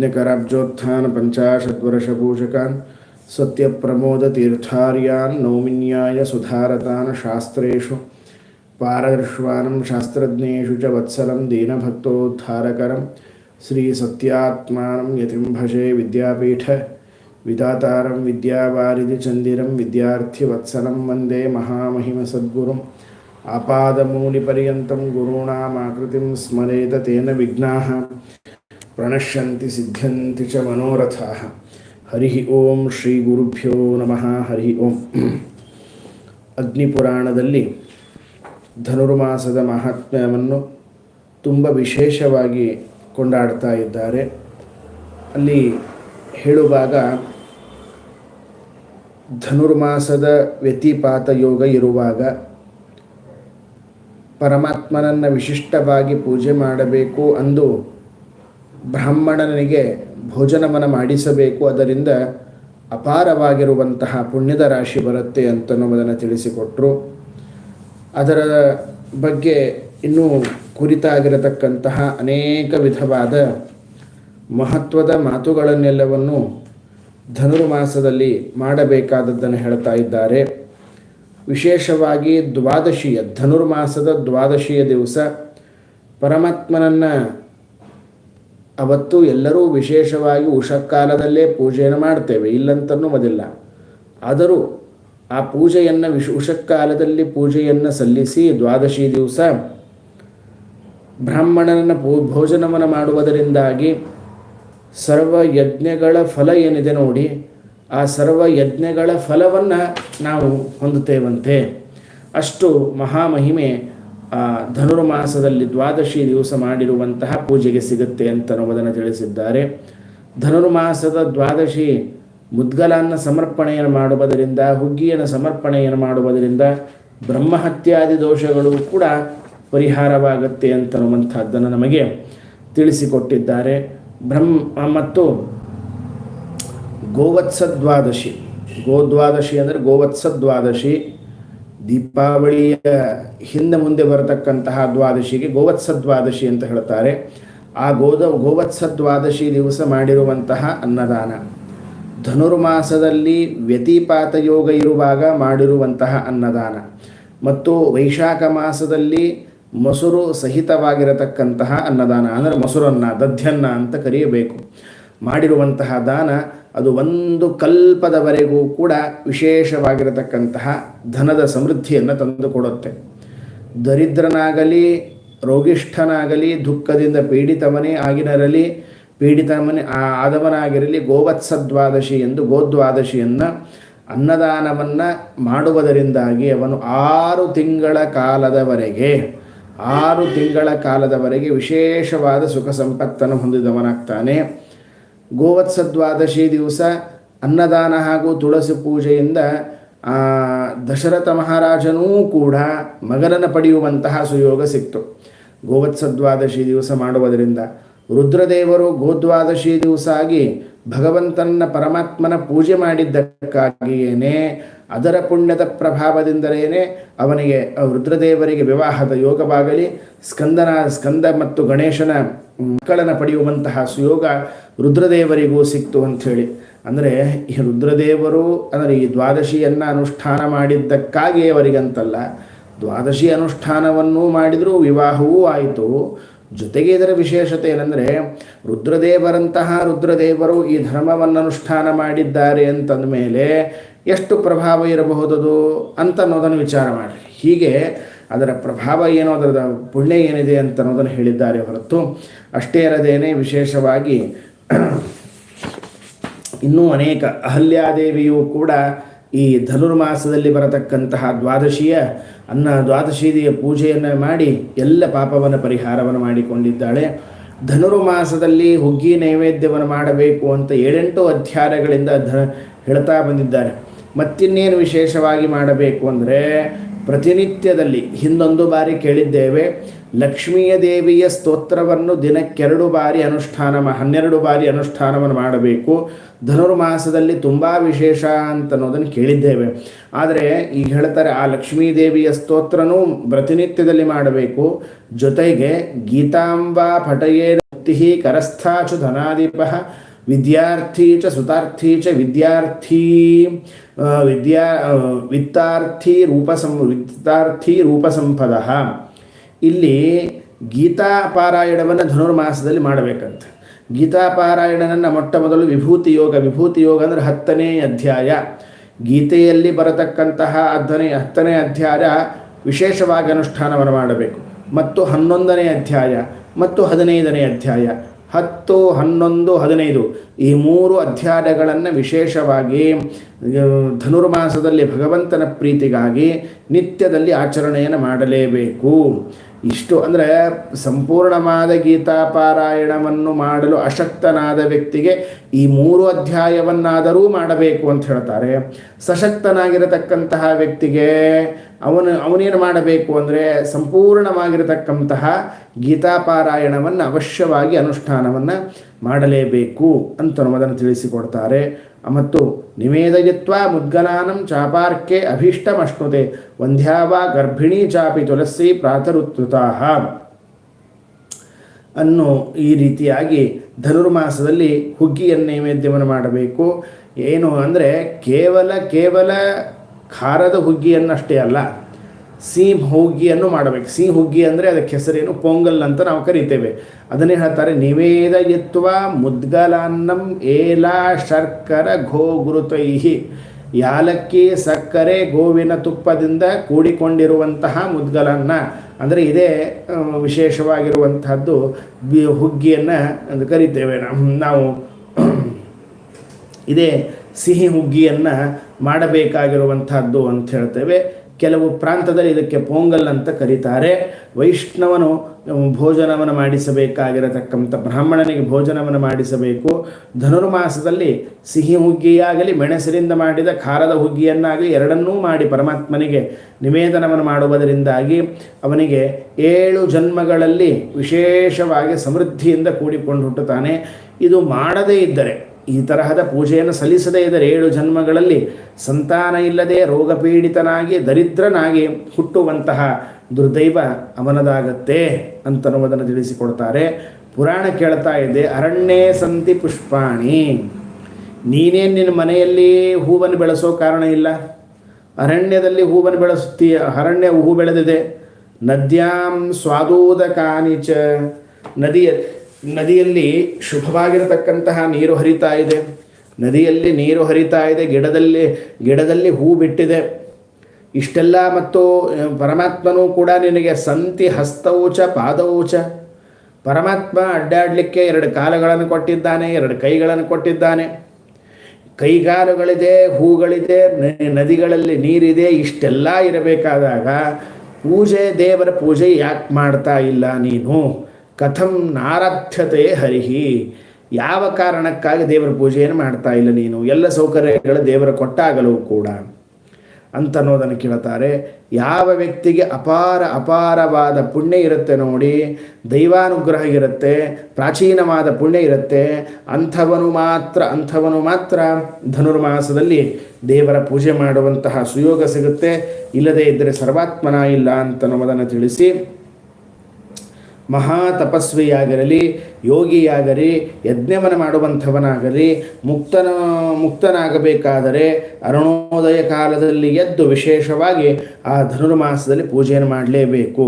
यज्ञकराब्जोत्थान पञ्चाशद्वर्षपूषकान् सत्यप्रमोदतीर्थार्यान् नौमिन्याय सुधारतान् शास्त्रेषु पारदर्श्वानं शास्त्रज्ञेषु च वत्सलं दीनभक्तोद्धारकरं श्रीसत्यात्मानं यतिं भजे विद्यापीठ विदातारं विद्यावारिधिचन्दिरं विद्यार्थिवत्सलं वन्दे महामहिमसद्गुरुम् आपादमूलिपर्यन्तं गुरूणामाकृतिं स्मरेत तेन विघ्नाः ಪ್ರಣಶ್ಯಂತಿ ಸಿದ್ಧಂತಿ ಚ ಮನೋರಥಾಃ ಹರಿ ಓಂ ಶ್ರೀ ಗುರುಭ್ಯೋ ನಮಃ ಹರಿ ಓಂ ಅಗ್ನಿಪುರಾಣದಲ್ಲಿ ಧನುರ್ಮಾಸದ ಮಹಾತ್ಮ್ಯವನ್ನು ತುಂಬ ವಿಶೇಷವಾಗಿ ಕೊಂಡಾಡ್ತಾ ಇದ್ದಾರೆ. ಅಲ್ಲಿ ಹೇಳುವಾಗ, ಧನುರ್ಮಾಸದ ವ್ಯತಿಪಾತ ಯೋಗ ಇರುವಾಗ ಪರಮಾತ್ಮನನ್ನು ವಿಶಿಷ್ಟವಾಗಿ ಪೂಜೆ ಮಾಡಬೇಕು ಅಂದು ಬ್ರಾಹ್ಮಣನಿಗೆ ಭೋಜನವನ್ನು ಮಾಡಿಸಬೇಕು, ಅದರಿಂದ ಅಪಾರವಾಗಿರುವಂತಹ ಪುಣ್ಯದ ರಾಶಿ ಬರುತ್ತೆ ಅಂತನ್ನುವುದನ್ನು ತಿಳಿಸಿಕೊಟ್ರು. ಅದರ ಬಗ್ಗೆ ಇನ್ನೂ ಕುರಿತಾಗಿರತಕ್ಕಂತಹ ಅನೇಕ ವಿಧವಾದ ಮಹತ್ವದ ಮಾತುಗಳನ್ನೆಲ್ಲವನ್ನು ಧನುರ್ಮಾಸದಲ್ಲಿ ಮಾಡಬೇಕಾದದ್ದನ್ನು ಹೇಳ್ತಾ ಇದ್ದಾರೆ. ವಿಶೇಷವಾಗಿ ದ್ವಾದಶಿಯ ಧನುರ್ಮಾಸದ ದ್ವಾದಶಿಯ ದಿವಸ ಪರಮಾತ್ಮನನ್ನು ಅವತ್ತು ಎಲ್ಲರೂ ವಿಶೇಷವಾಗಿ ಉಷಕಾಲದಲ್ಲೇ ಪೂಜೆಯನ್ನು ಮಾಡ್ತೇವೆ, ಇಲ್ಲಂತನ್ನುವುದಿಲ್ಲ. ಆದರೂ ಆ ಪೂಜೆಯನ್ನು ವಿಶ್, ಉಷಕಾಲದಲ್ಲಿ ಪೂಜೆಯನ್ನು ಸಲ್ಲಿಸಿ ದ್ವಾದಶಿ ದಿವಸ ಬ್ರಾಹ್ಮಣನನ್ನು ಪೂ, ಭೋಜನವನ್ನು ಮಾಡುವುದರಿಂದಾಗಿ ಸರ್ವ ಯಜ್ಞಗಳ ಫಲ ಏನಿದೆ ನೋಡಿ, ಆ ಸರ್ವ ಯಜ್ಞಗಳ ಫಲವನ್ನು ನಾವು ಹೊಂದುತ್ತೇವಂತೆ. ಅಷ್ಟು ಮಹಾಮಹಿಮೆ ಧನುರ್ಮಾಸದಲ್ಲಿ ದ್ವಾದಶಿ ದಿವಸ ಮಾಡಿರುವಂತಹ ಪೂಜೆಗೆ ಸಿಗುತ್ತೆ ಅಂತ ಅನ್ನೋದನ್ನು ತಿಳಿಸಿದ್ದಾರೆ. ಧನುರ್ಮಾಸದ ದ್ವಾದಶಿ ಮುದ್ಗಲನ್ನು ಸಮರ್ಪಣೆಯನ್ನು ಮಾಡುವುದರಿಂದ, ಹುಗ್ಗಿಯನ್ನು ಸಮರ್ಪಣೆಯನ್ನು ಮಾಡುವುದರಿಂದ ಬ್ರಹ್ಮಹತ್ಯಾದಿ ದೋಷಗಳು ಕೂಡ ಪರಿಹಾರವಾಗುತ್ತೆ ಅಂತನ್ನುವಂಥದ್ದನ್ನು ನಮಗೆ ತಿಳಿಸಿಕೊಟ್ಟಿದ್ದಾರೆ. ಬ್ರಹ್ಮ ಮತ್ತು ಗೋವತ್ಸದ್ವಾದಶಿ ಗೋದ್ವಾದಶಿ ಅಂದರೆ ಗೋವತ್ಸ ದ್ವಾದಶಿ. ದೀಪಾವಳಿಯ ಹಿಂದೆ ಮುಂದೆ ಬರತಕ್ಕಂತಹ ದ್ವಾದಶಿಗೆ ಗೋವತ್ಸ ದ್ವಾದಶಿ ಅಂತ ಹೇಳ್ತಾರೆ ಆ ಗೋದ ಗೋವತ್ಸ ದ್ವಾದಶಿ ದಿವಸ ಮಾಡಿರುವಂತಹ ಅನ್ನದಾನ. ಧನುರ್ಮಾಸದಲ್ಲಿ ವ್ಯತಿಪಾತ ಯೋಗ ಇರುವಾಗ ಮಾಡಿರುವಂತಹ ಅನ್ನದಾನ. ಮತ್ತು ವೈಶಾಖ ಮಾಸದಲ್ಲಿ ಮೊಸರು ಸಹಿತವಾಗಿರತಕ್ಕಂತಹ ಅನ್ನದಾನ. ಅಂದರೆ ಮೊಸರನ್ನ ದಧ್ಯನ್ನ ಅಂತ ಕರೆಯಬೇಕು. ಮಾಡಿರುವಂತಹ ದಾನ ಅದು ಒಂದು ಕಲ್ಪದವರೆಗೂ ಕೂಡ ವಿಶೇಷವಾಗಿರತಕ್ಕಂತಹ ಧನದ ಸಮೃದ್ಧಿಯನ್ನು ತಂದುಕೊಡುತ್ತೆ. ದರಿದ್ರನಾಗಲಿ, ರೋಗಿಷ್ಠನಾಗಲಿ, ದುಃಖದಿಂದ ಪೀಡಿತವನೇ ಆಗಿನರಲಿ ಪೀಡಿತಮನೆ ಆದವನಾಗಿರಲಿ, ಗೋವತ್ಸದ್ವಾದಶಿ ಎಂದು ಗೋದ್ವಾದಶಿಯನ್ನು ಅನ್ನದಾನವನ್ನು ಮಾಡುವುದರಿಂದಾಗಿ ಅವನು ಆರು ತಿಂಗಳ ಕಾಲದವರೆಗೆ, ಆರು ತಿಂಗಳ ಕಾಲದವರೆಗೆ ವಿಶೇಷವಾದ ಸುಖ ಸಂಪತ್ತನ್ನು ಹೊಂದಿದವನಾಗ್ತಾನೆ. ಗೋವತ್ಸ ದ್ವಾದಶಿ ದಿವಸ ಅನ್ನದಾನ ಹಾಗೂ ತುಳಸಿ ಪೂಜೆಯಿಂದ ದಶರಥ ಮಹಾರಾಜನೂ ಕೂಡ ಮಗನನ್ನು ಪಡೆಯುವಂತಹ ಸುಯೋಗ ಸಿಕ್ತು. ಗೋವತ್ಸ ದ್ವಾದಶಿ ದಿವಸ ಮಾಡುವುದರಿಂದ ರುದ್ರದೇವರು ಗೋದ್ವಾದಶಿ ದಿವಸ ಆಗಿ ಭಗವಂತನ ಪರಮಾತ್ಮನ ಪೂಜೆ ಮಾಡಿದ್ದಕ್ಕಾಗಿಯೇನೆ, ಅದರ ಪುಣ್ಯದ ಪ್ರಭಾವದಿಂದಲೇ ಅವನಿಗೆ ರುದ್ರದೇವರಿಗೆ ವಿವಾಹದ ಯೋಗವಾಗಲಿ, ಸ್ಕಂದನ, ಸ್ಕಂದ ಮತ್ತು ಗಣೇಶನ ಮಕ್ಕಳನ್ನು ಪಡೆಯುವಂತಹ ಸುಯೋಗ ರುದ್ರದೇವರಿಗೂ ಸಿಕ್ತು ಅಂಥೇಳಿ. ಅಂದರೆ ಈ ರುದ್ರದೇವರು, ಅಂದರೆ ಈ ದ್ವಾದಶಿಯನ್ನು ಅನುಷ್ಠಾನ ಮಾಡಿದ್ದಕ್ಕಾಗಿ ಅವರಿಗಂತಲ್ಲ. ದ್ವಾದಶಿ ಅನುಷ್ಠಾನವನ್ನೂ ಮಾಡಿದರೂ, ವಿವಾಹವೂ ಆಯಿತು. ಜೊತೆಗೆ ಇದರ ವಿಶೇಷತೆ ಏನಂದರೆ, ರುದ್ರದೇವರಂತಹ ರುದ್ರದೇವರು ಈ ಧರ್ಮವನ್ನು ಅನುಷ್ಠಾನ ಮಾಡಿದ್ದಾರೆ ಅಂತಂದ ಮೇಲೆ ಎಷ್ಟು ಪ್ರಭಾವ ಇರಬಹುದು ಅಂತ ಅನ್ನೋದನ್ನು ವಿಚಾರ ಮಾಡಿ ಹೀಗೆ ಅದರ ಪ್ರಭಾವ ಏನೋ ಅದರ ಪುಣ್ಯ ಏನಿದೆ ಅಂತ ಅನ್ನೋದನ್ನು ಹೇಳಿದ್ದಾರೆ ಹೊರತು ಅಷ್ಟೇ ಇರದೇನೆ ವಿಶೇಷವಾಗಿ ಇನ್ನೂ ಅನೇಕ ಅಹಲ್ಯಾದೇವಿಯು ಕೂಡ ಈ ಧನುರ್ಮಾಸದಲ್ಲಿ ಬರತಕ್ಕಂತಹ ದ್ವಾದಶಿಯ ಅನ್ನ ದ್ವಾದಶಿಯ ಪೂಜೆಯನ್ನು ಮಾಡಿ ಎಲ್ಲ ಪಾಪವನ್ನು ಪರಿಹಾರವನ್ನು ಮಾಡಿಕೊಂಡಿದ್ದಾಳೆ. ಧನುರ್ಮಾಸದಲ್ಲಿ ಹುಗ್ಗಿ ನೈವೇದ್ಯವನ್ನು ಮಾಡಬೇಕು ಅಂತ ಏಳೆಂಟು ಅಧ್ಯಾಯಗಳಿಂದ ಧ ಹೇಳ್ತಾ ಬಂದಿದ್ದಾರೆ. ಮತ್ತಿನ್ನೇನು ವಿಶೇಷವಾಗಿ ಮಾಡಬೇಕು ಅಂದರೆ ಪ್ರತಿನಿತ್ಯದಲ್ಲಿ ಹಿಂದೊಂದು ಬಾರಿ ಕೇಳಿದ್ದೇವೆ, ಲಕ್ಷ್ಮೀಯ ದೇವಿಯ ಸ್ತೋತ್ರವನ್ನು ದಿನಕ್ಕೆರಡು ಬಾರಿ ಅನುಷ್ಠಾನ ಹನ್ನೆರಡು ಬಾರಿ ಅನುಷ್ಠಾನವನ್ನು ಮಾಡಬೇಕು. ಧನುರ್ಮಾಸದಲ್ಲಿ ತುಂಬ ವಿಶೇಷ ಅಂತ ಅನ್ನೋದನ್ನು ಕೇಳಿದ್ದೇವೆ. ಆದರೆ ಈಗ ಹೇಳ್ತಾರೆ, ಆ ಲಕ್ಷ್ಮೀ ದೇವಿಯ ಸ್ತೋತ್ರನೂ ಪ್ರತಿನಿತ್ಯದಲ್ಲಿ ಮಾಡಬೇಕು. ಜೊತೆಗೆ ಗೀತಾಂಬಾ ಪಟಯೇ ಮುಕ್ತಿ ಕರಸ್ಥಾ ಚ ಧನಾಧಿಪ ವಿದ್ಯಾರ್ಥಿ ಚ ಸುತಾರ್ಥಿ ಚ ವಿದ್ಯಾರ್ಥಿ ವಿದ್ಯಾ ವಿತ್ತಾರ್ಥಿ ರೂಪ ಸಂ ವಿತ್ತಾರ್ಥಿ ರೂಪಸಂಪದ. ಇಲ್ಲಿ ಗೀತಾ ಪಾರಾಯಣವನ್ನು ಧನುರ್ಮಾಸದಲ್ಲಿ ಮಾಡಬೇಕಂತೆ. ಗೀತಾ ಪಾರಾಯಣನನ್ನು ಮೊಟ್ಟ ಮೊದಲು ವಿಭೂತಿ ಯೋಗ ವಿಭೂತಿ ಯೋಗ ಅಂದರೆ ಹತ್ತನೇ ಅಧ್ಯಾಯ. ಗೀತೆಯಲ್ಲಿ ಬರತಕ್ಕಂತಹ ಹತ್ತನೇ ಹತ್ತನೇ ಅಧ್ಯಾಯ ವಿಶೇಷವಾಗಿ ಅನುಷ್ಠಾನವನ್ನು ಮಾಡಬೇಕು. ಮತ್ತು ಹನ್ನೊಂದನೇ ಅಧ್ಯಾಯ ಮತ್ತು ಹದಿನೈದನೇ ಅಧ್ಯಾಯ ಹತ್ತು ಹನ್ನೊಂದು ಹದಿನೈದು ಈ ಮೂರು ಅಧ್ಯಾಯಗಳನ್ನು ವಿಶೇಷವಾಗಿ ಧನುರ್ಮಾಸದಲ್ಲಿ ಭಗವಂತನ ಪ್ರೀತಿಗಾಗಿ ನಿತ್ಯದಲ್ಲಿ ಆಚರಣೆಯನ್ನು ಮಾಡಲೇಬೇಕು. ಇಷ್ಟು ಅಂದರೆ ಸಂಪೂರ್ಣವಾದ ಗೀತಾ ಪಾರಾಯಣವನ್ನು ಮಾಡಲು ಅಶಕ್ತನಾದ ವ್ಯಕ್ತಿಗೆ ಈ ಮೂರು ಅಧ್ಯಾಯವನ್ನಾದರೂ ಮಾಡಬೇಕು ಅಂತ ಹೇಳ್ತಾರೆ. ಸಶಕ್ತನಾಗಿರತಕ್ಕಂತಹ ವ್ಯಕ್ತಿಗೆ ಅವನು, ಅವನೇನು ಮಾಡಬೇಕು ಅಂದರೆ ಸಂಪೂರ್ಣವಾಗಿರತಕ್ಕಂತಹ ಗೀತಾ ಪಾರಾಯಣವನ್ನು ಅವಶ್ಯವಾಗಿ ಅನುಷ್ಠಾನವನ್ನು ಮಾಡಲೇಬೇಕು ಅಂತ ಅದನ್ನು ತಿಳಿಸಿಕೊಡ್ತಾರೆ. ಮತ್ತು ನಿವೇದಯಿತ್ವ ಮುದ್ಗನಾನಂ ಚಾಪಾರ್ಕೆ ಅಭೀಷ್ಟಮಶ್ನುತೆ ವಂಧ್ಯಾವ ಗರ್ಭಿಣಿ ಚಾಪಿ ತುಳಸಿ ಪ್ರಾತರುತ್ರುತಾಹ ಅನ್ನು ಈ ರೀತಿಯಾಗಿ ಧನುರ್ಮಾಸದಲ್ಲಿ ಹುಗ್ಗಿಯನ್ನು ನೈವೇದ್ಯವನ್ನು ಮಾಡಬೇಕು. ಏನು ಅಂದರೆ ಕೇವಲ ಕೇವಲ ಖಾರದ ಹುಗ್ಗಿಯನ್ನಷ್ಟೇ ಅಲ್ಲ. ಸಿಹಿ ಹುಗ್ಗಿಯನ್ನು ಮಾಡಬೇಕು. ಸಿಹಿ ಹುಗ್ಗಿ ಅಂದರೆ ಅದಕ್ಕೆ ಹೆಸರೇನು ಪೊಂಗಲ್ ಅಂತ ನಾವು ಕರಿತೇವೆ. ಅದನ್ನೇ ಹೇಳ್ತಾರೆ ನಿವೇದಯಿತ್ವ ಮುದ್ಗಲಾನ್ನಂ ಏಲ ಶರ್ಕರ ಘೋ ಗುರುತೈಹಿ. ಯಾಲಕ್ಕಿ, ಸಕ್ಕರೆ, ಗೋವಿನ ತುಪ್ಪದಿಂದ ಕೂಡಿಕೊಂಡಿರುವಂತಹ ಮುದ್ಗಲನ್ನ, ಅಂದರೆ ಇದೇ ವಿಶೇಷವಾಗಿರುವಂತಹದ್ದು ಬಿ, ಹುಗ್ಗಿಯನ್ನು ಅಂತ ಕರಿತೇವೆ ನಾವು. ಇದೇ ಸಿಹಿ ಹುಗ್ಗಿಯನ್ನು ಮಾಡಬೇಕಾಗಿರುವಂತಹದ್ದು ಅಂತ ಹೇಳ್ತೇವೆ. ಕೆಲವು ಪ್ರಾಂತದಲ್ಲಿ ಇದಕ್ಕೆ ಪೊಂಗಲ್ ಅಂತ ಕರೀತಾರೆ. ವೈಷ್ಣವನು ಭೋಜನವನ್ನು ಮಾಡಿಸಬೇಕಾಗಿರತಕ್ಕಂಥ ಬ್ರಾಹ್ಮಣನಿಗೆ ಭೋಜನವನ್ನು ಮಾಡಿಸಬೇಕು. ಧನುರ್ಮಾಸದಲ್ಲಿ ಸಿಹಿ ಹುಗ್ಗಿಯಾಗಲಿ, ಮೆಣಸಿನಿಂದ ಮಾಡಿದ ಖಾರದ ಹುಗ್ಗಿಯನ್ನಾಗಲಿ ಎರಡನ್ನೂ ಮಾಡಿ ಪರಮಾತ್ಮನಿಗೆ ನಿವೇದನವನ್ನು ಮಾಡುವುದರಿಂದಾಗಿ ಅವನಿಗೆ ಏಳು ಜನ್ಮಗಳಲ್ಲಿ ವಿಶೇಷವಾಗಿ ಸಮೃದ್ಧಿಯಿಂದ ಕೂಡಿಕೊಂಡು ಹುಟ್ಟುತ್ತಾನೆ. ಇದು ಮಾಡದೇ ಇದ್ದರೆ ಈ ತರಹದ ಪೂಜೆಯನ್ನು ಸಲ್ಲಿಸದೇ ಇದ್ದರೆ ಏಳು ಜನ್ಮಗಳಲ್ಲಿ ಸಂತಾನ ಇಲ್ಲದೆ ರೋಗಪೀಡಿತನಾಗಿ ದರಿದ್ರನಾಗಿ ಹುಟ್ಟುವಂತಹ ದುರ್ದೈವ ಅವನದಾಗತ್ತೆ ಅಂತನ್ನುವುದನ್ನು ತಿಳಿಸಿಕೊಡ್ತಾರೆ. ಪುರಾಣ ಕೇಳ್ತಾ ಇದೆ, ಅರಣ್ಯೇ ಸಂತಿ ಪುಷ್ಪಾಣಿ. ನೀನೇನು ನಿನ್ನ ಮನೆಯಲ್ಲಿ ಹೂವನ್ನು ಬೆಳೆಸೋ ಕಾರಣ ಇಲ್ಲ? ಅರಣ್ಯದಲ್ಲಿ ಹೂವನ್ನು ಬೆಳೆಸುತ್ತೀಯ ಅರಣ್ಯ ಹೂ ಬೆಳೆದಿದೆ. ನದ್ಯಾಂ ಸ್ವಾದೂದಕಾನಿಚ ನದಿಯ ನದಿಯಲ್ಲಿ ಶುಭವಾಗಿರತಕ್ಕಂತಹ ನೀರು ಹರಿತಾ ಇದೆ. ನದಿಯಲ್ಲಿ ನೀರು ಹರಿತಾ ಇದೆ, ಗಿಡದಲ್ಲಿ ಗಿಡದಲ್ಲಿ ಹೂ ಬಿಟ್ಟಿದೆ. ಇಷ್ಟೆಲ್ಲ ಮತ್ತು ಪರಮಾತ್ಮನೂ ಕೂಡ ನಿನಗೆ ಸಂತಿ ಹಸ್ತವೂಚ ಪಾದವೂಚ ಪರಮಾತ್ಮ ಅಡ್ಡಾಡಲಿಕ್ಕೆ ಎರಡು ಕಾಲುಗಳನ್ನು ಕೊಟ್ಟಿದ್ದಾನೆ, ಎರಡು ಕೈಗಳನ್ನು ಕೊಟ್ಟಿದ್ದಾನೆ. ಕೈಗಾಲುಗಳಿದೆ, ಹೂಗಳಿದೆ ನದಿಗಳಲ್ಲಿ ನೀರಿದೆ, ಇಷ್ಟೆಲ್ಲ ಇರಬೇಕಾದಾಗ ಪೂಜೆ ದೇವರ ಪೂಜೆ ಯಾಕೆ ಮಾಡ್ತಾ ಇಲ್ಲ ನೀನು? ಕಥಂ ನಾರಾಧ್ಯತೆ ಹರಿಹಿ. ಯಾವ ಕಾರಣಕ್ಕಾಗಿ ದೇವರ ಪೂಜೆಯನ್ನು ಮಾಡ್ತಾ ಇಲ್ಲ ನೀನು? ಎಲ್ಲ ಸೌಕರ್ಯಗಳು ದೇವರ ಕೊಟ್ಟಾಗಲೂ ಕೂಡ. ಅಂತ ಅನ್ನೋದನ್ನು ಕೇಳ್ತಾರೆ. ಯಾವ ವ್ಯಕ್ತಿಗೆ ಅಪಾರ ಅಪಾರವಾದ ಪುಣ್ಯ ಇರುತ್ತೆ ನೋಡಿ, ದೈವಾನುಗ್ರಹ ಇರುತ್ತೆ, ಪ್ರಾಚೀನವಾದ ಪುಣ್ಯ ಇರುತ್ತೆ, ಅಂಥವನು ಮಾತ್ರ ಅಂಥವನು ಮಾತ್ರ ಧನುರ್ಮಾಸದಲ್ಲಿ ದೇವರ ಪೂಜೆ ಮಾಡುವಂತಹ ಸುಯೋಗ ಸಿಗುತ್ತೆ. ಇಲ್ಲದೇ ಇದ್ದರೆ ಸರ್ವಾತ್ಮನ ಇಲ್ಲ ಅಂತ ಅನ್ನೋದನ್ನು ತಿಳಿಸಿ ಮಹಾ ತಪಸ್ವಿಯಾಗಿರಲಿ, ಯೋಗಿಯಾಗಲಿ ಯಜ್ಞವನ್ನು ಮಾಡುವಂಥವನಾಗಲಿ, ಮುಕ್ತನ, ಮುಕ್ತನಾಗಬೇಕಾದರೆ ಅರುಣೋದಯ ಕಾಲದಲ್ಲಿ ಎದ್ದು ವಿಶೇಷವಾಗಿ ಆ ಧನುರ್ಮಾಸದಲ್ಲಿ ಪೂಜೆಯನ್ನು ಮಾಡಲೇಬೇಕು.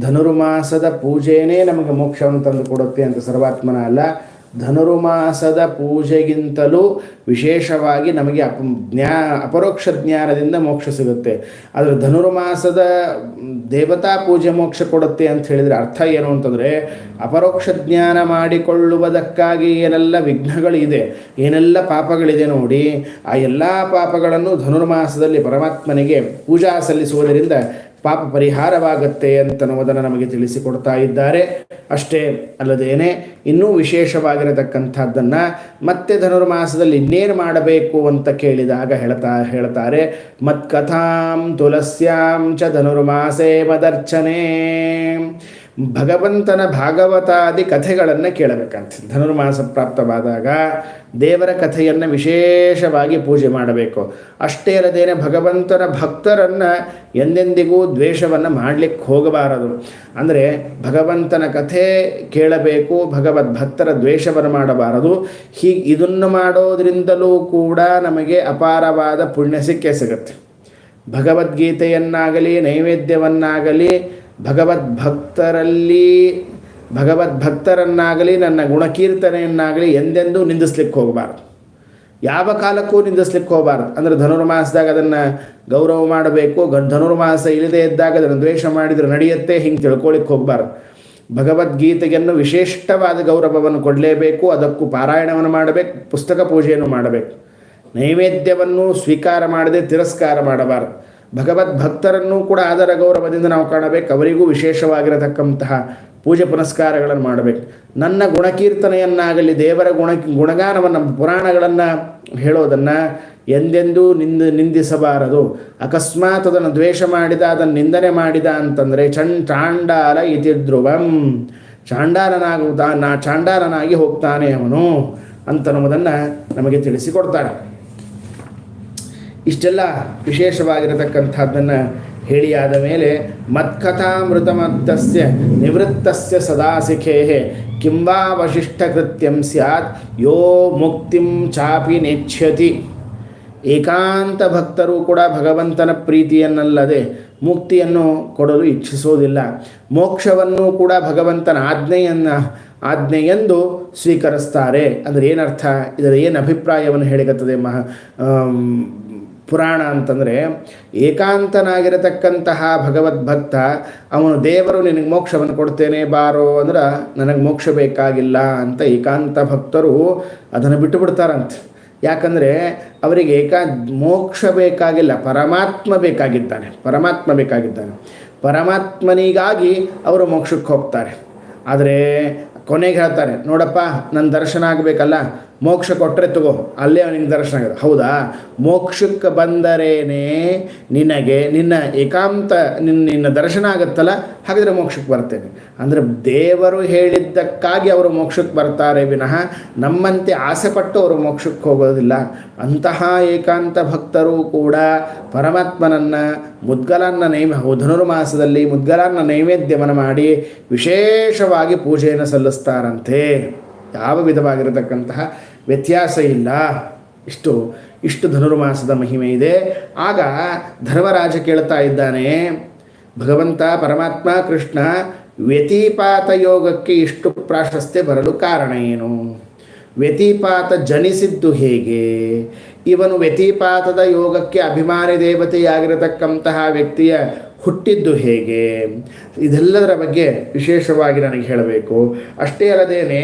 ಧನುರ್ಮಾಸದ ಪೂಜೆಯೇ ನಮಗೆ ಮೋಕ್ಷವನ್ನು ತಂದು ಕೊಡುತ್ತೆ ಅಂತ ಸರ್ವಾತ್ಮನ ಅಲ್ಲ. ಧನುರ್ಮಾಸದ ಪೂಜೆಗಿಂತಲೂ ವಿಶೇಷವಾಗಿ ನಮಗೆ ಅಪ ಜ್ಞಾ ಅಪರೋಕ್ಷ ಜ್ಞಾನದಿಂದ ಮೋಕ್ಷ ಸಿಗುತ್ತೆ. ಆದರೆ ಧನುರ್ಮಾಸದ ದೇವತಾ ಪೂಜೆ ಮೋಕ್ಷ ಕೊಡುತ್ತೆ ಅಂತ ಹೇಳಿದರೆ ಅರ್ಥ ಏನು ಅಂತಂದರೆ ಅಪರೋಕ್ಷ ಜ್ಞಾನ ಮಾಡಿಕೊಳ್ಳುವುದಕ್ಕಾಗಿ ಏನೆಲ್ಲ ವಿಘ್ನಗಳಿದೆ, ಏನೆಲ್ಲ ಪಾಪಗಳಿದೆ ನೋಡಿ, ಆ ಎಲ್ಲ ಪಾಪಗಳನ್ನು ಧನುರ್ಮಾಸದಲ್ಲಿ ಪರಮಾತ್ಮನಿಗೆ ಪೂಜಾ ಸಲ್ಲಿಸುವುದರಿಂದ ಪಾಪ ಪರಿಹಾರವಾಗತ್ತೆ ಅಂತನ್ನುವುದನ್ನು ನಮಗೆ ತಿಳಿಸಿಕೊಡ್ತಾ ಇದ್ದಾರೆ. ಅಷ್ಟೇ ಅಲ್ಲದೇನೆ ಇನ್ನೂ ವಿಶೇಷವಾಗಿರತಕ್ಕಂಥದ್ದನ್ನು ಮತ್ತೆ ಧನುರ್ಮಾಸದಲ್ಲಿ ಇನ್ನೇನು ಮಾಡಬೇಕು ಅಂತ ಕೇಳಿದಾಗ ಹೇಳ್ತಾ, ಹೇಳ್ತಾರೆ, ಮತ್ಕಥಾಂ ತುಲಸ್ಯಾಂ ಚ ಧನುರ್ಮಾಸೇ ಮದರ್ಚನೆ ಭಗವಂತನ ಭಾಗವತಾದಿ ಕಥೆಗಳನ್ನು ಕೇಳಬೇಕಂತ. ಧನುರ್ಮಾಸ ಪ್ರಾಪ್ತವಾದಾಗ ದೇವರ ಕಥೆಯನ್ನು ವಿಶೇಷವಾಗಿ ಪೂಜೆ ಮಾಡಬೇಕು. ಅಷ್ಟೇ ಅಲ್ಲದೇನೆ ಭಗವಂತನ ಭಕ್ತರನ್ನು ಎಂದೆಂದಿಗೂ ದ್ವೇಷವನ್ನು ಮಾಡಲಿಕ್ಕೆ ಹೋಗಬಾರದು. ಅಂದರೆ ಭಗವಂತನ ಕಥೆ ಕೇಳಬೇಕು ಭಗವದ್ ಭಕ್ತರ ದ್ವೇಷವನ್ನು ಮಾಡಬಾರದು. ಹೀಗೆ ಇದನ್ನು ಮಾಡೋದ್ರಿಂದಲೂ ಕೂಡ ನಮಗೆ ಅಪಾರವಾದ ಪುಣ್ಯ ಸಿಕ್ಕೇ ಸಿಗುತ್ತೆ. ಭಗವದ್ಗೀತೆಯನ್ನಾಗಲಿ, ನೈವೇದ್ಯವನ್ನಾಗಲಿ ಭಗವದ್ಭಕ್ತರಲ್ಲಿ ಭಗವದ್ಭಕ್ತರನ್ನಾಗಲಿ ನನ್ನ ಗುಣಕೀರ್ತನೆಯನ್ನಾಗಲಿ ಎಂದೆಂದೂ ನಿಂದಿಸ್ಲಿಕ್ಕೆ ಹೋಗಬಾರ್ದು. ಯಾವ ಕಾಲಕ್ಕೂ ನಿಂದಿಸ್ಲಿಕ್ಕೆ ಹೋಗಬಾರ್ದು. ಅಂದರೆ ಧನುರ್ಮಾಸದಾಗ ಅದನ್ನು ಗೌರವ ಮಾಡಬೇಕು, ಗ ಧನುರ್ಮಾಸ ಇಲ್ಲದೇ ಇದ್ದಾಗ ಅದನ್ನು ದ್ವೇಷ ಮಾಡಿದರೆ ನಡೆಯುತ್ತೆ, ಹಿಂಗೆ ತಿಳ್ಕೊಳಿಕ್ಕೆ ಹೋಗಬಾರ್ದು. ಭಗವದ್ಗೀತೆಯನ್ನು ವಿಶಿಷ್ಟವಾದ ಗೌರವವನ್ನು ಕೊಡಲೇಬೇಕು, ಅದಕ್ಕೂ ಪಾರಾಯಣವನ್ನು ಮಾಡಬೇಕು, ಪುಸ್ತಕ ಪೂಜೆಯನ್ನು ಮಾಡಬೇಕು. ನೈವೇದ್ಯವನ್ನು ಸ್ವೀಕಾರ ಮಾಡದೆ ತಿರಸ್ಕಾರ ಮಾಡಬಾರದು. ಭಗವದ್ ಭಕ್ತರನ್ನು ಕೂಡ ಆದರ ಗೌರವದಿಂದ ನಾವು ಕಾಣಬೇಕು. ಅವರಿಗೂ ವಿಶೇಷವಾಗಿರತಕ್ಕಂತಹ ಪೂಜೆ ಪುನಸ್ಕಾರಗಳನ್ನು ಮಾಡಬೇಕು. ನನ್ನ ಗುಣಕೀರ್ತನೆಯನ್ನಾಗಲಿ ದೇವರ ಗುಣ, ಗುಣಗಾನವನ್ನು, ಪುರಾಣಗಳನ್ನು ಹೇಳೋದನ್ನು ಎಂದೆಂದೂ ನಿಂದ, ನಿಂದಿಸಬಾರದು. ಅಕಸ್ಮಾತ್ ಅದನ್ನು ದ್ವೇಷ ಮಾಡಿದ, ಅದನ್ನು ನಿಂದನೆ ಮಾಡಿದ ಅಂತಂದರೆ ಚಂಡ್ ಚಾಂಡಾಲ ಇತಿ ಧ್ರುವಂ. ಚಾಂಡಾಲನಾಗುತ್ತಾ, ನಾ ಚಾಂಡಾಲನಾಗಿ ಹೋಗ್ತಾನೆ ಅವನು ಅಂತನ್ನುವುದನ್ನು ನಮಗೆ ತಿಳಿಸಿಕೊಡ್ತಾರೆ. ಇಷ್ಟೆಲ್ಲ ವಿಶೇಷವಾಗಿರತಕ್ಕಂಥದ್ದನ್ನು ಹೇಳಿಯಾದ ಮೇಲೆ ಮತ್ಕಥಾಮೃತಮತ್ತಸ್ಯ ನಿವೃತ್ತಸ್ಯ ಸದಾಸಿಖೇ ಕಿಂವಾವಶಿಷ್ಟಕೃತ್ಯಂ ಸ್ಯಾತ್ ಯೋ ಮುಕ್ತಿಂ ಚಾಪಿ ನೆಚ್ಛತಿ. ಏಕಾಂತ ಭಕ್ತರು ಕೂಡ ಭಗವಂತನ ಪ್ರೀತಿಯನ್ನಲ್ಲದೆ ಮುಕ್ತಿಯನ್ನು ಕೊಡಲು ಇಚ್ಛಿಸೋದಿಲ್ಲ ಮೋಕ್ಷವನ್ನು ಕೂಡ ಭಗವಂತನ ಆಜ್ಞೆಯನ್ನು, ಆಜ್ಞೆಯೆಂದು ಸ್ವೀಕರಿಸ್ತಾರೆ. ಅಂದರೆ ಏನರ್ಥ? ಇದರ ಏನು ಅಭಿಪ್ರಾಯವನ್ನು ಹೇಳಿಕತ್ತದೆ ಮಹ ಪುರಾಣ ಅಂತಂದರೆ ಏಕಾಂತನಾಗಿರತಕ್ಕಂತಹ ಭಗವದ್ಭಕ್ತ, ಅವನು ದೇವರು ನಿನಗೆ ಮೋಕ್ಷವನ್ನು ಕೊಡ್ತೇನೆ ಬಾರೋ ಅಂದ್ರೆ ನನಗೆ ಮೋಕ್ಷ ಬೇಕಾಗಿಲ್ಲ ಅಂತ ಏಕಾಂತ ಭಕ್ತರು ಅದನ್ನು ಬಿಟ್ಟು ಬಿಡ್ತಾರಂತೆ. ಯಾಕಂದರೆ ಅವರಿಗೆ ಏಕಾ, ಮೋಕ್ಷ ಬೇಕಾಗಿಲ್ಲ, ಪರಮಾತ್ಮ ಬೇಕಾಗಿದ್ದಾನೆ ಪರಮಾತ್ಮ ಬೇಕಾಗಿದ್ದಾನೆ. ಪರಮಾತ್ಮನಿಗಾಗಿ ಅವರು ಮೋಕ್ಷಕ್ಕೆ ಹೋಗ್ತಾರೆ. ಆದರೆ ಕೊನೆಗೆ ಹೇಳ್ತಾರೆ, ನೋಡಪ್ಪ ನನ್ನ ದರ್ಶನ ಆಗಬೇಕಲ್ಲ ಮೋಕ್ಷ ಕೊಟ್ಟರೆ ತಗೋ, ಅಲ್ಲೇ ಅವನಿಗೆ ದರ್ಶನ ಆಗಿದೆ. ಹೌದಾ? ಮೋಕ್ಷಕ್ಕೆ ಬಂದರೇನೆ ನಿನಗೆ ನಿನ್ನ ಏಕಾಂತ ನಿನ್ನ ನಿನ್ನ ದರ್ಶನ ಆಗುತ್ತಲ್ಲ? ಹಾಗಿದ್ರೆ ಮೋಕ್ಷಕ್ಕೆ ಬರ್ತೇನೆ. ಅಂದರೆ ದೇವರು ಹೇಳಿದ್ದಕ್ಕಾಗಿ ಅವರು ಮೋಕ್ಷಕ್ಕೆ ಬರ್ತಾರೆ ವಿನಃ ನಮ್ಮಂತೆ ಆಸೆಪಟ್ಟು ಅವರು ಮೋಕ್ಷಕ್ಕೆ ಹೋಗೋದಿಲ್ಲ. ಅಂತಹ ಏಕಾಂತ ಭಕ್ತರು ಕೂಡ ಪರಮಾತ್ಮನನ್ನು ಮುದ್ಗಲನ್ನ ನೈವ ಧನುರ್ಮಾಸದಲ್ಲಿ ಮುದ್ಗಲನ್ನ ನೈವೇದ್ಯವನ್ನು ಮಾಡಿ ವಿಶೇಷವಾಗಿ ಪೂಜೆಯನ್ನು ಸಲ್ಲಿಸ್ತಾರಂತೆ. ಯಾವ ವಿಧವಾಗಿರತಕ್ಕಂತಹ ವ್ಯತ್ಯಾಸ ಇಲ್ಲ. ಇಷ್ಟು ಇಷ್ಟು ಧನುರ್ಮಾಸದ ಮಹಿಮೆ ಇದೆ. ಆಗ ಧರ್ಮರಾಜ ಕೇಳ್ತಾ ಇದ್ದಾನೆ, ಭಗವಂತ, ಪರಮಾತ್ಮ, ಕೃಷ್ಣ ವ್ಯತಿಪಾತ ಯೋಗಕ್ಕೆ ಇಷ್ಟು ಪ್ರಾಶಸ್ತ್ಯ ಬರಲು ಕಾರಣ ಏನು? ವ್ಯತಿಪಾತ ಜನಿಸಿದ್ದು ಹೇಗೆ? ಇವನು ವ್ಯತಿಪಾತದ ಯೋಗಕ್ಕೆ ಅಭಿಮಾನಿ ದೇವತೆಯಾಗಿರತಕ್ಕಂತಹ ವ್ಯಕ್ತಿಯ ಹುಟ್ಟಿದ್ದು ಹೇಗೆ? ಇದೆಲ್ಲದರ ಬಗ್ಗೆ ವಿಶೇಷವಾಗಿ ನನಗೆ ಹೇಳಬೇಕು. ಅಷ್ಟೇ ಅಲ್ಲದೇನೆ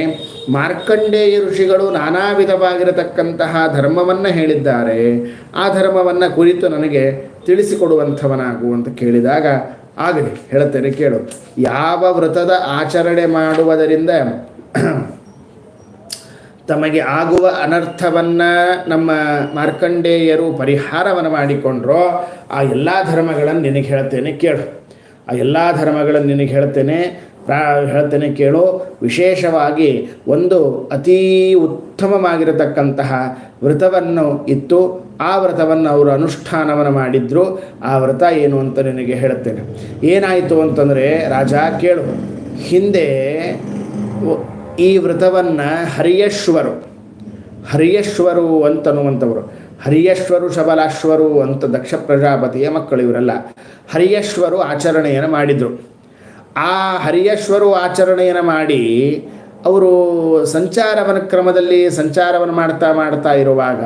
ಮಾರ್ಕಂಡೇಯ ಋಷಿಗಳು ನಾನಾ ವಿಧವಾಗಿರತಕ್ಕಂತಹ ಧರ್ಮವನ್ನು ಹೇಳಿದ್ದಾರೆ. ಆ ಧರ್ಮವನ್ನು ಕುರಿತು ನನಗೆ ತಿಳಿಸಿಕೊಡುವಂಥವನಾಗು ಅಂತ ಕೇಳಿದಾಗ, ಆಗಲಿ, ಹೇಳುತ್ತೇನೆ, ಕೇಳು. ಯಾವ ವ್ರತದ ಆಚರಣೆ ಮಾಡುವುದರಿಂದ ತಮಗೆ ಆಗುವ ಅನರ್ಥವನ್ನು ನಮ್ಮ ಮಾರ್ಕಂಡೇಯರು ಪರಿಹಾರವನ್ನು ಮಾಡಿಕೊಂಡ್ರೋ ಆ ಎಲ್ಲ ಧರ್ಮಗಳನ್ನು ನಿನಗೆ ಹೇಳ್ತೇನೆ ಕೇಳು. ಆ ಎಲ್ಲ ಧರ್ಮಗಳನ್ನು ನಿನಗೆ ಹೇಳ್ತೇನೆ ಹೇಳ್ತೇನೆ ಕೇಳು. ವಿಶೇಷವಾಗಿ ಒಂದು ಅತೀ ಉತ್ತಮವಾಗಿರತಕ್ಕಂತಹ ವ್ರತವನ್ನು ಇತ್ತು. ಆ ವ್ರತವನ್ನು ಅವರು ಅನುಷ್ಠಾನವನ್ನು ಮಾಡಿದ್ರು. ಆ ವ್ರತ ಏನು ಅಂತ ನಿನಗೆ ಹೇಳ್ತೇನೆ. ಏನಾಯಿತು ಅಂತಂದರೆ ರಾಜ ಕೇಳು. ಹಿಂದೆ ಈ ವ್ರತವನ್ನು ಹರಿಯಶ್ವರು ಹರಿಯಶ್ವರು ಅಂತನ್ನುವಂಥವರು. ಹರಿಯಶ್ವರು ಶಬಲಾಶ್ವರು ಅಂತ ದಕ್ಷ ಪ್ರಜಾಪತಿಯ ಮಕ್ಕಳು ಇವರೆಲ್ಲ. ಹರಿಯಶ್ವರು ಆಚರಣೆಯನ್ನು ಮಾಡಿದರು. ಆ ಹರಿಯಶ್ವರು ಆಚರಣೆಯನ್ನು ಮಾಡಿ ಅವರು ಸಂಚಾರವನ ಕ್ರಮದಲ್ಲಿ ಸಂಚಾರವನ್ನು ಮಾಡ್ತಾ ಮಾಡ್ತಾ ಇರುವಾಗ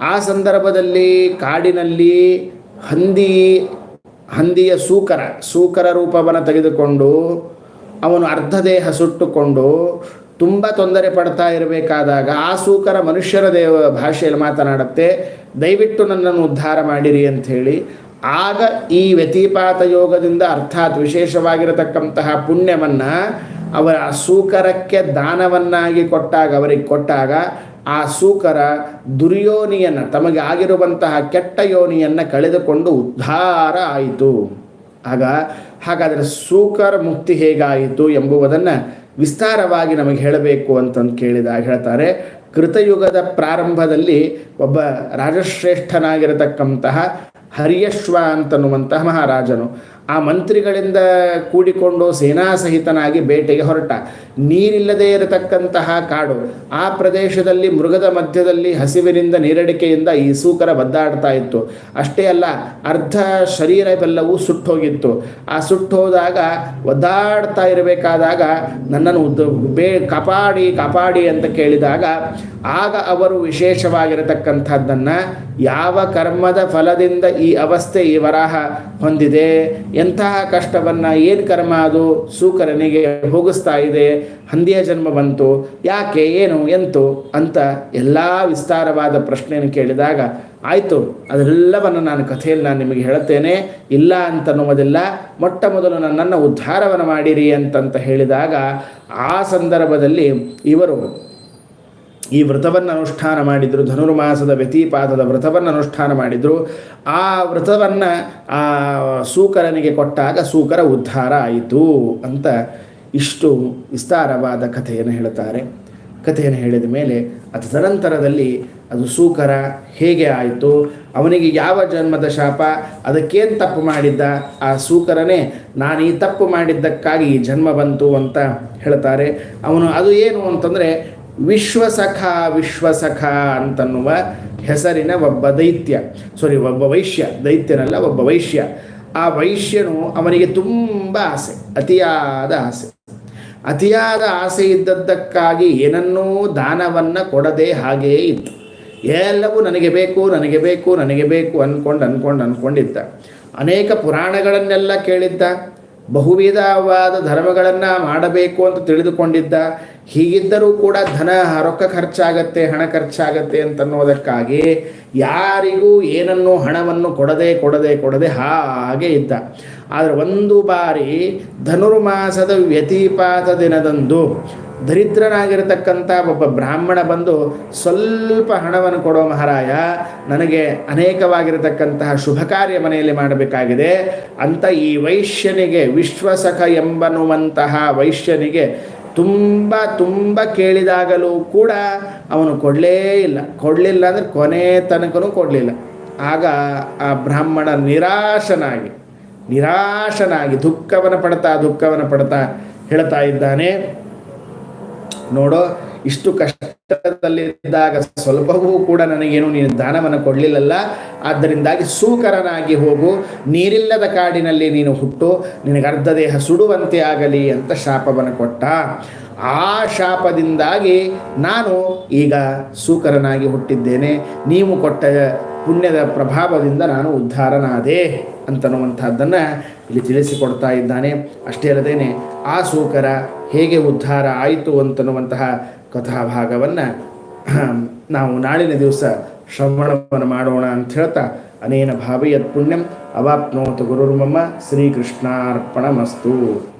ಆ ಸಂದರ್ಭದಲ್ಲಿ ಕಾಡಿನಲ್ಲಿ ಹಂದಿ, ಹಂದಿಯ ಸೂಕರ ಸೂಕರ ರೂಪವನ್ನು ತೆಗೆದುಕೊಂಡು ಅವನು ಅರ್ಧ ದೇಹ ಸುಟ್ಟುಕೊಂಡು ತುಂಬ ತೊಂದರೆ ಪಡ್ತಾ ಇರಬೇಕಾದಾಗ ಆ ಸೂಕರ ಮನುಷ್ಯರ ದೇವ ಭಾಷೆಯಲ್ಲಿ ಮಾತನಾಡುತ್ತೆ, ದಯವಿಟ್ಟು ನನ್ನನ್ನು ಉದ್ಧಾರ ಮಾಡಿರಿ ಅಂಥೇಳಿ ಆಗ ಈ ವ್ಯತಿಪಾತ ಯೋಗದಿಂದ ಅರ್ಥಾತ್ ವಿಶೇಷವಾಗಿರತಕ್ಕಂತಹ ಪುಣ್ಯವನ್ನು ಅವರ ಸೂಕರಕ್ಕೆ ದಾನವನ್ನಾಗಿ ಕೊಟ್ಟಾಗ, ಅವರಿಗೆ ಕೊಟ್ಟಾಗ ಆ ಸೂಕರ ದುರ್ಯೋನಿಯನ್ನು ತಮಗೆ ಆಗಿರುವಂತಹ ಕೆಟ್ಟ ಯೋನಿಯನ್ನು ಕಳೆದುಕೊಂಡು ಉದ್ಧಾರ ಆಯಿತು. ಆಗ ಹಾಗಾದರೆ ಸೂಕರ ಮುಕ್ತಿ ಹೇಗಾಯಿತು ಎಂಬುವುದನ್ನು ವಿಸ್ತಾರವಾಗಿ ನಮಗೆ ಹೇಳಬೇಕು ಅಂತಂದು ಕೇಳಿದಾಗ ಹೇಳ್ತಾರೆ. ಕೃತಯುಗದ ಪ್ರಾರಂಭದಲ್ಲಿ ಒಬ್ಬ ರಾಜಶ್ರೇಷ್ಠನಾಗಿರತಕ್ಕಂತಹ ಹರಿಯಶ್ವ ಅಂತನ್ನುವಂತಹ ಮಹಾರಾಜನು. ಆ ಮಂತ್ರಿಗಳಿಂದ ಕೂಡಿಕೊಂಡು ಸೇನಾ ಸಹಿತನಾಗಿ ಬೇಟೆಗೆ ಹೊರಟ. ನೀರಿಲ್ಲದೆ ಇರತಕ್ಕಂತಹ ಕಾಡು, ಆ ಪ್ರದೇಶದಲ್ಲಿ ಮೃಗದ ಮಧ್ಯದಲ್ಲಿ ಹಸಿವಿನಿಂದ ನೀರಡಿಕೆಯಿಂದ ಈ ಸೂಕರ ಬದ್ದಾಡ್ತಾ ಇತ್ತು. ಅಷ್ಟೇ ಅಲ್ಲ, ಅರ್ಧ ಶರೀರವೆಲ್ಲವೂ ಸುಟ್ಟೋಗಿತ್ತು. ಆ ಸುಟ್ಟೋದಾಗ ಒದ್ದಾಡ್ತಾ ಇರಬೇಕಾದಾಗ ನನ್ನನ್ನು ಬೇ ಕಾಪಾಡಿ ಕಾಪಾಡಿ ಅಂತ ಕೇಳಿದಾಗ ಆಗ ಅವರು ವಿಶೇಷವಾಗಿರತಕ್ಕಂಥದ್ದನ್ನು ಯಾವ ಕರ್ಮದ ಫಲದಿಂದ ಈ ಅವಸ್ಥೆ ಈ ವರಾಹ ಹೊಂದಿದೆ ಎಂತಹ ಕಷ್ಟವನ್ನು ಏನು ಕರ್ಮ ಅದು? ಸೂಕರನಿಗೆ ಹೋಗಿಸ್ತಾ ಇದೆ, ಹಂದಿಯ ಜನ್ಮ ಬಂತು, ಯಾಕೆ, ಏನು, ಎಂತು ಅಂತ ಎಲ್ಲ ವಿಸ್ತಾರವಾದ ಪ್ರಶ್ನೆಯನ್ನು ಕೇಳಿದಾಗ, ಆಯಿತು, ಅದೆಲ್ಲವನ್ನು ನಾನು ಕಥೆಯಲ್ಲಿ ನಾನು ನಿಮಗೆ ಹೇಳುತ್ತೇನೆ. ಇಲ್ಲ ಅಂತನ್ನುವುದಿಲ್ಲ ಮೊಟ್ಟ ಮೊದಲು ನನ್ನನ್ನು ಉದ್ಧಾರವನ್ನು ಮಾಡಿರಿ ಅಂತಂತ ಹೇಳಿದಾಗ, ಆ ಸಂದರ್ಭದಲ್ಲಿ ಇವರು ಈ ವ್ರತವನ್ನು ಅನುಷ್ಠಾನ ಮಾಡಿದರು, ಧನುರ್ಮಾಸದ ವ್ಯತಿಪಾತದ ವ್ರತವನ್ನು ಅನುಷ್ಠಾನ ಮಾಡಿದರು, ಆ ವ್ರತವನ್ನು ಆ ಸೂಕರನಿಗೆ ಕೊಟ್ಟಾಗ ಸೂಕರ ಉದ್ಧಾರ ಆಯಿತು ಅಂತ ಇಷ್ಟು ವಿಸ್ತಾರವಾದ ಕಥೆಯನ್ನು ಹೇಳುತ್ತಾರೆ. ಕಥೆಯನ್ನು ಹೇಳಿದ ಮೇಲೆ ಅದು ತದನಂತರದಲ್ಲಿ ಅದು ಸೂಕರ ಹೇಗೆ ಆಯಿತು, ಅವನಿಗೆ ಯಾವ ಜನ್ಮದ ಶಾಪ, ಅದಕ್ಕೇನು ತಪ್ಪು ಮಾಡಿದ್ದ, ಆ ಸೂಕರನೇ ನಾನು ಈ ತಪ್ಪು ಮಾಡಿದ್ದಕ್ಕಾಗಿ ಈ ಜನ್ಮ ಬಂತು ಅಂತ ಹೇಳ್ತಾರೆ ಅವನು ಅದು ಏನು ಅಂತಂದರೆ ವಿಶ್ವಸಖ ವಿಶ್ವಸಖ ಅಂತನ್ನುವ ಹೆಸರಿನ ಒಬ್ಬ ದೈತ್ಯ. ಸಾರಿ ಒಬ್ಬ ವೈಶ್ಯ. ದೈತ್ಯನಲ್ಲ, ಒಬ್ಬ ವೈಶ್ಯ. ಆ ವೈಶ್ಯನು ಅವನಿಗೆ ತುಂಬ ಆಸೆ, ಅತಿಯಾದ ಆಸೆ. ಅತಿಯಾದ ಆಸೆ ಇದ್ದದ್ದಕ್ಕಾಗಿ ಏನನ್ನೂ ದಾನವನ್ನು ಕೊಡದೆ ಹಾಗೇ ಇತ್ತು. ಎಲ್ಲವೂ ನನಗೆ ಬೇಕು ನನಗೆ ಬೇಕು ನನಗೆ ಬೇಕು ಅಂದ್ಕೊಂಡು ಅಂದ್ಕೊಂಡು ಅಂದ್ಕೊಂಡಿದ್ದ ಅನೇಕ ಪುರಾಣಗಳನ್ನೆಲ್ಲ ಕೇಳಿದ್ದ. ಬಹುವಿಧವಾದ ಧರ್ಮಗಳನ್ನು ಮಾಡಬೇಕು ಅಂತ ತಿಳಿದುಕೊಂಡಿದ್ದ, ಹೀಗಿದ್ದರೂ ಕೂಡ ಧನ ರೊಕ್ಕ ಖರ್ಚಾಗತ್ತೆ, ಹಣ ಖರ್ಚಾಗತ್ತೆ ಅಂತನ್ನೋದಕ್ಕಾಗಿ ಯಾರಿಗೂ ಏನನ್ನೂ ಹಣವನ್ನು ಕೊಡದೆ ಕೊಡದೆ ಕೊಡದೆ ಹಾಗೆ ಇದ್ದ. ಆದರೆ ಒಂದು ಬಾರಿ ಧನುರ್ಮಾಸದ ವ್ಯತಿಪಾತ ದಿನದಂದು ದರಿದ್ರನಾಗಿರತಕ್ಕಂಥ ಒಬ್ಬ ಬ್ರಾಹ್ಮಣ ಬಂದು ಸ್ವಲ್ಪ ಹಣವನ್ನು ಕೊಡೋ ಮಹಾರಾಯ, ನನಗೆ ಅನೇಕವಾಗಿರತಕ್ಕಂತಹ ಶುಭ ಕಾರ್ಯ ಮನೆಯಲ್ಲಿ ಮಾಡಬೇಕಾಗಿದೆ. ಅಂತ ಈ ವೈಶ್ಯನಿಗೆ, ವಿಶ್ವಸಖ ಎಂಬನ್ನುವಂತಹ ವೈಶ್ಯನಿಗೆ ತುಂಬ ತುಂಬ ಕೇಳಿದಾಗಲೂ ಕೂಡ ಅವನು ಕೊಡಲೇ ಇಲ್ಲ. ಕೊಡಲಿಲ್ಲ ಅಂದರೆ ಕೊನೆ ತನಕನು ಕೊಡಲಿಲ್ಲ. ಆಗ ಆ ಬ್ರಾಹ್ಮಣ ನಿರಾಶನಾಗಿ ನಿರಾಶನಾಗಿ ದುಃಖವನ್ನು ಪಡ್ತಾ ದುಃಖವನ್ನು ಪಡ್ತಾ ಹೇಳ್ತಾ ಇದ್ದಾನೆ ನೋಡೋ, ಇಷ್ಟು ಕಷ್ಟದಲ್ಲಿದ್ದಾಗ ಸ್ವಲ್ಪವೂ ಕೂಡ ನನಗೇನು ನೀನು ದಾನವನ್ನು ಕೊಡಲಿಲ್ಲಲ್ಲ. ಆದ್ದರಿಂದಾಗಿ ಸೂಕರನಾಗಿ ಹೋಗು. ನೀರಿಲ್ಲದ ಕಾಡಿನಲ್ಲಿ ನೀನು ಹುಟ್ಟು. ನಿನಗೆ ಅರ್ಧ ದೇಹ ಸುಡುವಂತೆ ಆಗಲಿ ಅಂತ ಶಾಪವನ್ನು ಕೊಟ್ಟ. ಆ ಶಾಪದಿಂದಾಗಿ ನಾನು ಈಗ ಸೂಕರನಾಗಿ ಹುಟ್ಟಿದ್ದೇನೆ. ನೀವು ಕೊಟ್ಟ ಪುಣ್ಯದ ಪ್ರಭಾವದಿಂದ ನಾನು ಉದ್ಧಾರನಾದೆ ಅಂತನ್ನುವಂಥದ್ದನ್ನು ಇಲ್ಲಿ ತಿಳಿಸಿಕೊಡ್ತಾ ಇದ್ದಾನೆ. ಅಷ್ಟೇ ಅಲ್ಲದೇನೆ ಆ ಸೂಕರ ಹೇಗೆ ಉದ್ಧಾರ ಆಯಿತು ಅಂತನ್ನುವಂತಹ ಕಥಾಭಾಗವನ್ನು ನಾವು ನಾಳಿನ ದಿವಸ ಶ್ರವಣವನ್ನು ಮಾಡೋಣ ಅಂತ ಹೇಳ್ತಾ ಅನೇನ ಭಾವಯತ್ ಪುಣ್ಯಂ ಅವಾಪ್ನೋತು ಗುರುರ್ಮಮ ಶ್ರೀಕೃಷ್ಣಾರ್ಪಣಮಸ್ತು.